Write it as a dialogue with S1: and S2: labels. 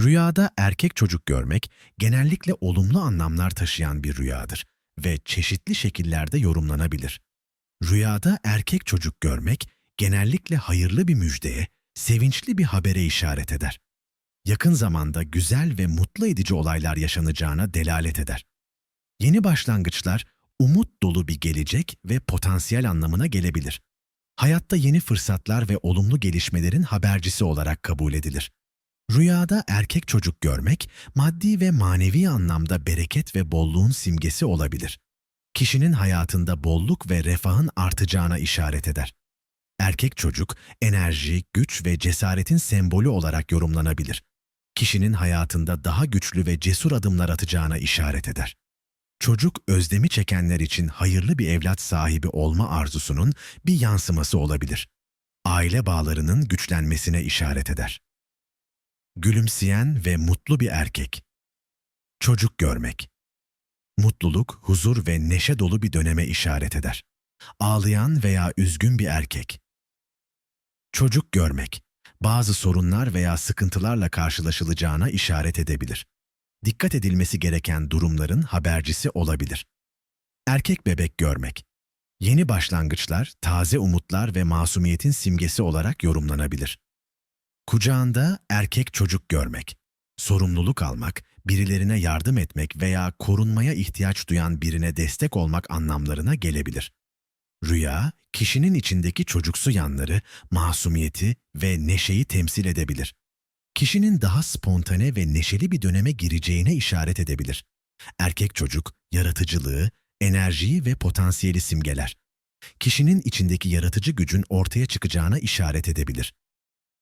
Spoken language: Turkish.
S1: Rüyada erkek çocuk görmek genellikle olumlu anlamlar taşıyan bir rüyadır ve çeşitli şekillerde yorumlanabilir. Rüyada erkek çocuk görmek genellikle hayırlı bir müjdeye, sevinçli bir habere işaret eder. Yakın zamanda güzel ve mutlu edici olaylar yaşanacağına delalet eder. Yeni başlangıçlar umut dolu bir gelecek ve potansiyel anlamına gelebilir. Hayatta yeni fırsatlar ve olumlu gelişmelerin habercisi olarak kabul edilir. Rüyada erkek çocuk görmek, maddi ve manevi anlamda bereket ve bolluğun simgesi olabilir. Kişinin hayatında bolluk ve refahın artacağına işaret eder. Erkek çocuk, enerji, güç ve cesaretin sembolü olarak yorumlanabilir. Kişinin hayatında daha güçlü ve cesur adımlar atacağına işaret eder. Çocuk özlemi çekenler için hayırlı bir evlat sahibi olma arzusunun bir yansıması olabilir. Aile bağlarının güçlenmesine işaret eder. Gülümseyen ve mutlu bir erkek. Çocuk görmek. Mutluluk, huzur ve neşe dolu bir döneme işaret eder. Ağlayan veya üzgün bir erkek. Çocuk görmek. Bazı sorunlar veya sıkıntılarla karşılaşılacağına işaret edebilir. Dikkat edilmesi gereken durumların habercisi olabilir. Erkek bebek görmek. Yeni başlangıçlar, taze umutlar ve masumiyetin simgesi olarak yorumlanabilir. Kucağında erkek çocuk görmek, sorumluluk almak, birilerine yardım etmek veya korunmaya ihtiyaç duyan birine destek olmak anlamlarına gelebilir. Rüya, kişinin içindeki çocuksu yanları, masumiyeti ve neşeyi temsil edebilir. Kişinin daha spontane ve neşeli bir döneme gireceğine işaret edebilir. Erkek çocuk, yaratıcılığı, enerjiyi ve potansiyeli simgeler. Kişinin içindeki yaratıcı gücün ortaya çıkacağına işaret edebilir.